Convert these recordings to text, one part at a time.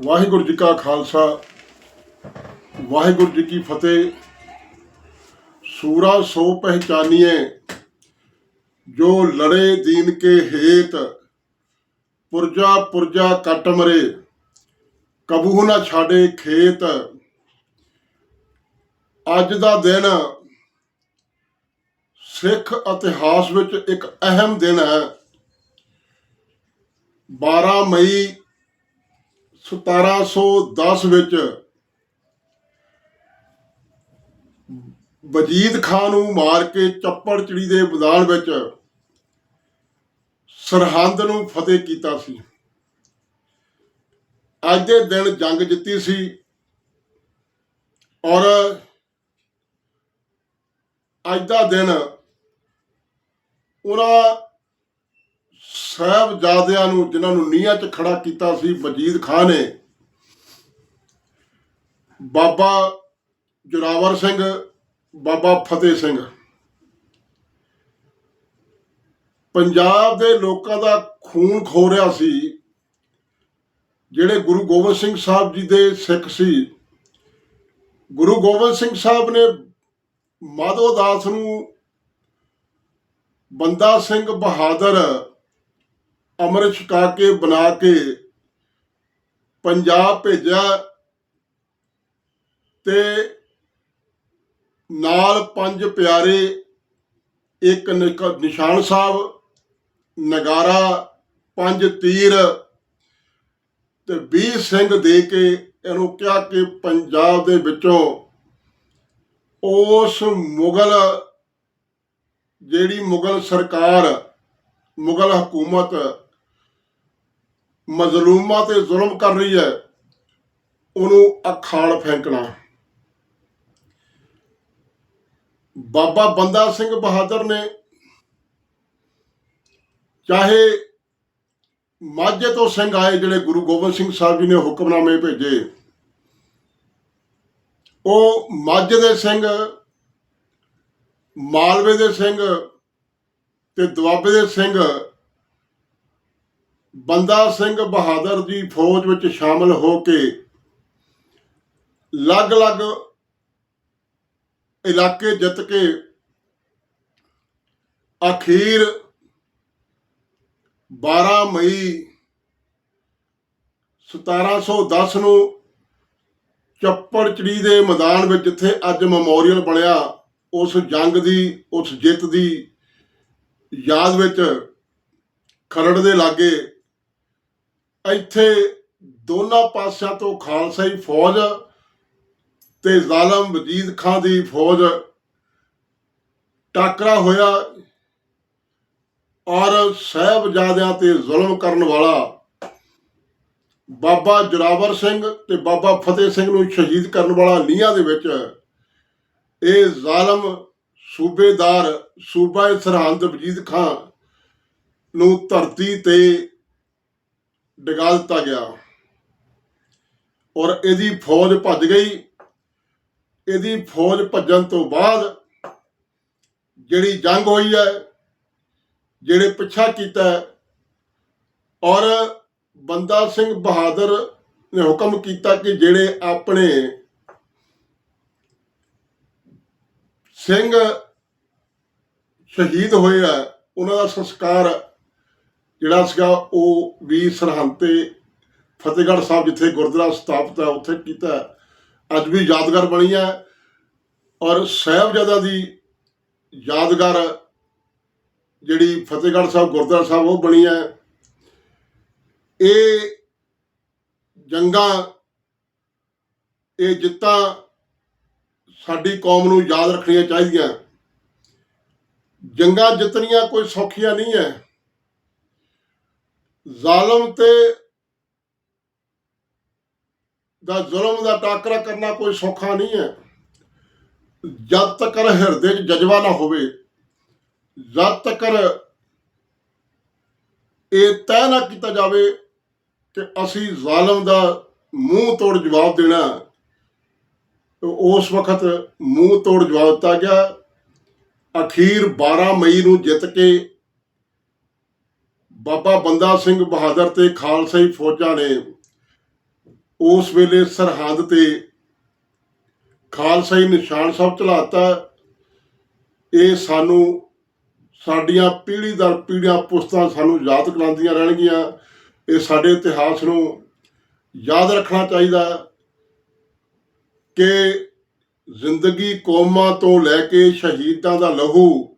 ਵਾਹਿਗੁਰੂ ਜੀ ਕਾ ਖਾਲਸਾ, ਵਾਹਿਗੁਰੂ ਜੀ ਕੀ ਫਤਿਹ। ਸੂਰਾ ਸੋ ਪਹਿਚਾਨੀਏ, ਜੋ ਲੜੇ ਦੀਨ ਕੇ ਹੇਤ, ਪੁਰਜਾ ਪੁਰਜਾ ਕੱਟ ਮਰੇ, ਕਬੂ ਨਾ ਛਾੜੇ ਖੇਤ। ਅੱਜ ਦਾ ਦਿਨ ਸਿੱਖ ਇਤਿਹਾਸ ਵਿੱਚ ਇੱਕ ਅਹਿਮ ਦਿਨ ਹੈ। 12 ਮਈ 1710 ਵਿੱਚ ਵਜੀਦ ਖਾਨ ਨੂੰ ਮਾਰ ਕੇ ਚੱਪੜ ਚਿੜੀ ਦੇ ਮੈਦਾਨ ਵਿੱਚ ਸਰਹੰਦ ਨੂੰ ਫਤਿਹ ਕੀਤਾ ਸੀ। ਅੱਜ ਦੇ ਦਿਨ ਜੰਗ ਜਿੱਤੀ ਸੀ ਔਰ ਅੱਜ ਦਾ ਦਿਨ ਉਹਨਾਂ ਸਾਹਿਬਜ਼ਾਦਿਆਂ ਨੂੰ, ਜਿਨ੍ਹਾਂ ਨੂੰ ਨੀਹਾਂ 'ਚ ਖੜਾ ਕੀਤਾ ਸੀ ਵਜੀਦ ਖਾਨ ਨੇ, ਬਾਬਾ ਜੋਰਾਵਰ ਸਿੰਘ, ਬਾਬਾ ਫਤਿਹ ਸਿੰਘ। ਪੰਜਾਬ ਦੇ ਲੋਕਾਂ ਦਾ ਖੂਨ ਖੋ ਰਿਹਾ ਸੀ, ਜਿਹੜੇ ਗੁਰੂ ਗੋਬਿੰਦ ਸਿੰਘ ਸਾਹਿਬ ਜੀ ਦੇ ਸਿੱਖ ਸੀ। ਗੁਰੂ ਗੋਬਿੰਦ ਸਿੰਘ ਸਾਹਿਬ ਨੇ ਮਾਧੋ ਦਾਸ ਨੂੰ, ਬੰਦਾ ਸਿੰਘ ਬਹਾਦਰ ਅੰਮ੍ਰਿਤ ਛਕਾ ਕੇ, ਬਣਾ ਕੇ, ਪੰਜਾਬ ਭੇਜਿਆ ਤੇ ਨਾਲ ਪੰਜ ਪਿਆਰੇ, ਇੱਕ ਨਿਕ- ਨਿਸ਼ਾਨ ਸਾਹਿਬ, ਨਗਾਰਾ, ਪੰਜ ਤੀਰ ਤੇ 20 ਸਿੰਘ ਦੇ ਕੇ ਇਹਨੂੰ ਕਿਹਾ ਕਿ ਪੰਜਾਬ ਦੇ ਵਿੱਚੋਂ ਉਸ ਮੁਗਲ, ਜਿਹੜੀ ਮੁਗਲ ਸਰਕਾਰ, ਮੁਗਲ ਹਕੂਮਤ ਮਜ਼ਲੂਮਾਂ ਤੇ ਜ਼ੁਲਮ ਕਰ ਰਹੀ ਹੈ, ਉਹਨੂੰ ਅਖਾਣ ਫੈਂਕਣਾ। ਬਾਬਾ ਬੰਦਾ ਸਿੰਘ ਬਹਾਦਰ ਨੇ ਚਾਹੇ ਮਾਝੇ ਤੋਂ ਸਿੰਘ ਆਏ, ਜਿਹੜੇ ਗੁਰੂ ਗੋਬਿੰਦ ਸਿੰਘ ਸਾਹਿਬ ਜੀ ਨੇ ਹੁਕਮਨਾਮੇ ਭੇਜੇ, ਉਹ ਮਾਝੇ ਦੇ ਸਿੰਘ, ਮਾਲਵੇ ਦੇ ਸਿੰਘ ਤੇ ਦੁਆਬੇ ਦੇ ਸਿੰਘ ਬੰਦਾ ਸਿੰਘ ਬਹਾਦਰ ਦੀ ਫੌਜ ਵਿੱਚ ਸ਼ਾਮਲ ਹੋ ਕੇ ਅਲੱਗ-ਅਲੱਗ ਇਲਾਕੇ ਜਿੱਤ ਕੇ ਅਖੀਰ 12 ਮਈ 1710 ਨੂੰ ਚੱਪੜਚਿੜੀ ਦੇ ਮੈਦਾਨ ਵਿੱਚ ਜਿੱਥੇ ਅੱਜ ਮੈਮੋਰੀਅਲ ਬਣਿਆ, ਉਸ ਜੰਗ ਦੀ, ਉਸ ਜਿੱਤ ਦੀ ਯਾਦ ਵਿੱਚ ਖਰੜ ਦੇ ਲਾਗੇ ਇੱਥੇ ਦੋਨਾਂ ਪਾਸਿਆਂ ਤੋਂ ਖਾਲਸਾਈ ਫੌਜ ਤੇ ਜ਼ਾਲਮ ਵਜੀਦ ਖਾਨ ਦੀ ਫੌਜ ਟਾਕਰਾ ਹੋਇਆ ਔਰ ਸਾਹਿਬਜ਼ਾਦਿਆਂ ਤੇ ਜ਼ੁਲਮ ਕਰਨ ਵਾਲਾ ਬਾਬਾ ਜੋਰਾਵਰ ਸਿੰਘ ਤੇ ਬਾਬਾ ਫਤਿਹ ਸਿੰਘ ਨੂੰ ਸ਼ਹੀਦ ਕਰਨ ਵਾਲਾ ਨੀਹਾਂ ਦੇ ਵਿੱਚ ਇਹ ਜ਼ਾਲਮ ਸੂਬੇਦਾਰ ਸੂਬਾ ਸਰਹੰਦ ਵਜੀਦ ਖਾਨ ਨੂੰ ਧਰਤੀ ਤੇ ਡਗਾ ਦਿੱਤਾ ਗਿਆ। ਔਰ ਇਹਦੀ ਫੌਜ ਭੱਜ ਗਈ। ਇਹਦੀ ਫੌਜ ਭੱਜਣ ਤੋਂ ਬਾਅਦ ਜਿਹੜੀ ਜੰਗ ਹੋਈ ਹੈ, ਜਿਹੜੇ ਪਿੱਛਾ ਕੀਤਾ ਔਰ ਬੰਦਾ ਸਿੰਘ ਬਹਾਦਰ ਨੇ ਹੁਕਮ ਕੀਤਾ ਕਿ ਜਿਹੜੇ ਆਪਣੇ ਸਿੰਘ ਸ਼ਹੀਦ ਹੋਏ ਆ, ਉਹਨਾਂ ਦਾ ਸੰਸਕਾਰ ਜਿਹੜਾ ਸੀਗਾ ਉਹ ਵੀ ਸਰਹੰਦ ਤੇ ਫਤਿਹਗੜ੍ਹ ਸਾਹਿਬ ਜਿੱਥੇ ਗੁਰਦੁਆਰਾ ਸਥਾਪਿਤ ਹੈ, ਉੱਥੇ ਕੀਤਾ ਅੱਜ ਵੀ ਯਾਦਗਾਰ ਬਣੀ ਹੈ ਔਰ ਸਾਹਿਬਜ਼ਾਦਾ ਦੀ ਯਾਦਗਾਰ ਜਿਹੜੀ ਫਤਿਹਗੜ੍ਹ ਸਾਹਿਬ, ਗੁਰਦੁਆਰਾ ਸਾਹਿਬ, ਉਹ ਬਣੀ ਹੈ। ਇਹ ਜੰਗਾਂ, ਇਹ ਜਿੱਤਾਂ ਸਾਡੀ ਕੌਮ ਨੂੰ ਯਾਦ ਰੱਖਣੀਆਂ ਚਾਹੀਦੀਆਂ। ਜੰਗਾਂ ਜਿੱਤਣੀਆਂ ਕੋਈ ਸੌਖੀਆਂ ਨਹੀਂ ਹੈ। ਜ਼ਾਲਮ ਤੇ ਦਾ ਜ਼ੁਲਮ ਦਾ ਟਾਕਰਾ ਕਰਨਾ ਕੋਈ ਸੌਖਾ ਨਹੀਂ ਹੈ। ਜਦ ਤੱਕ ਹਿਰਦੇ 'ਚ ਜਜ਼ਬਾ ਨਾ ਹੋਵੇ, ਜਦ ਤੱਕ ਇਹ ਤੈਅ ਨਾ ਕੀਤਾ ਜਾਵੇ ਕਿ ਅਸੀਂ ਜ਼ਾਲਮ ਦਾ ਮੂੰਹ ਤੋੜ ਜਵਾਬ ਦੇਣਾ ਉਸ ਵਕਤ ਮੂੰਹ ਤੋੜ ਜਵਾਬ ਦਿੱਤਾ ਗਿਆ। ਅਖੀਰ 12 ਮਈ ਨੂੰ ਜਿੱਤ ਕੇ ਬਾਬਾ ਬੰਦਾ ਸਿੰਘ ਬਹਾਦਰ ਤੇ ਖਾਲਸਾਈ ਫੌਜਾਂ ਨੇ ਉਸ ਵੇਲੇ ਸਰਹੰਦ ਤੇ ਖਾਲਸਾਈ ਨਿਸ਼ਾਨ ਸਾਹਿਬ ਚਲਾਤਾ ਇਹ ਸਾਨੂੰ ਸਾਡੀਆਂ ਪੀੜ੍ਹੀ ਦਰ ਪੀੜ੍ਹੀਆਂ ਪੁਸਤਾਂ ਸਾਨੂੰ ਯਾਦ ਕਰਾਉਂਦੀਆਂ ਰਹਿਣਗੀਆਂ। ਇਹ ਸਾਡੇ ਇਤਿਹਾਸ ਨੂੰ ਯਾਦ ਰੱਖਣਾ ਚਾਹੀਦਾ ਕਿ ਜ਼ਿੰਦਗੀ ਕੌਮਾਂ ਤੋਂ ਲੈ ਕੇ ਸ਼ਹੀਦਾਂ ਦਾ ਲਹੂ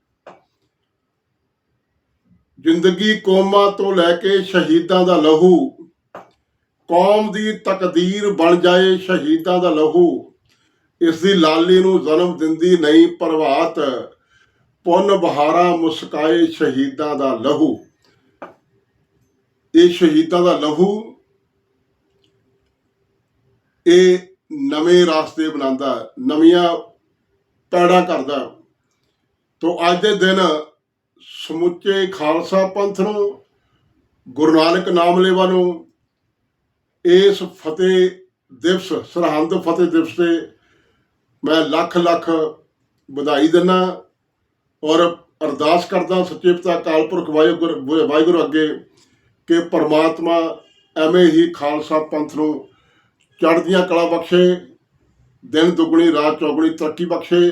ਜ਼ਿੰਦਗੀ ਕੌਮਾਂ ਤੋਂ ਲੈ ਕੇ ਸ਼ਹੀਦਾਂ ਦਾ ਲਹੂ। ਕੌਮ ਦੀ ਤਕਦੀਰ ਬਣ ਜਾਏ ਸ਼ਹੀਦਾਂ ਦਾ ਲਹੂ। ਇਸ ਦੀ ਲਾਲੀ ਨੂੰ ਜਨਮ ਦਿੰਦੀ ਨਹੀਂ ਪ੍ਰਭਾਤ। ਪੁੰਨ ਬਹਾਰਾ ਮੁਸਕਾਏ ਸ਼ਹੀਦਾਂ ਦਾ ਲਹੂ। ਇਹ ਸ਼ਹੀਦਾਂ ਦਾ ਲਹੂ ਇਹ ਨਵੇਂ ਰਾਸਤੇ ਬਣਾਉਂਦਾ ਹੈ, ਨਵੀਆਂ ਪੈੜਾ ਕਰਦਾ। ਹੈ। ਤੋ ਅੱਜ ਦੇ ਦਿਨ ਸਮੁੱਚੇ ਖਾਲਸਾ ਪੰਥ ਨੂੰ, ਗੁਰੂ ਨਾਨਕ ਨਾਮ ਲੇਵਾ ਨੂੰ, ਇਸ ਫਤਿਹ ਦਿਵਸ, ਸਰਹੰਦ ਫਤਿਹ ਦਿਵਸ ਤੇ ਮੈਂ ਲੱਖ ਲੱਖ ਵਧਾਈ ਦਿੰਦਾ ਔਰ ਅਰਦਾਸ ਕਰਦਾ ਸੱਚੇ ਪਿਤਾ ਅਕਾਲ ਪੁਰਖ ਵਾਹਿਗੁਰੂ ਵਾਹਿਗੁਰੂ ਅੱਗੇ ਕਿ ਪਰਮਾਤਮਾ ਐਵੇਂ ਹੀ ਖਾਲਸਾ ਪੰਥ ਨੂੰ ਚੜ੍ਹਦੀਆਂ ਕਲਾ ਬਖਸ਼ੇ, ਦਿਨ ਦੁਗਣੀ, ਰਾਤ ਚੌਗਣੀ ਤਰੱਕੀ ਬਖਸ਼ੇ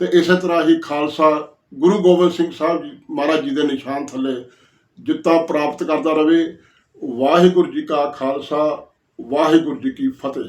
ਤੇ ਇਸੇ ਤਰ੍ਹਾਂ ਹੀ ਖਾਲਸਾ ਗੁਰੂ ਗੋਬਿੰਦ ਸਿੰਘ ਸਾਹਿਬ ਜੀ ਮਹਾਰਾਜ ਜੀ ਦੇ ਨਿਸ਼ਾਨ ਥੱਲੇ ਜਿੱਤਾ ਪ੍ਰਾਪਤ ਕਰਦਾ ਰਵੇ। ਵਾਹਿਗੁਰੂ ਜੀ ਕਾ ਖਾਲਸਾ, ਵਾਹਿਗੁਰੂ ਜੀ ਕੀ ਫਤਿਹ।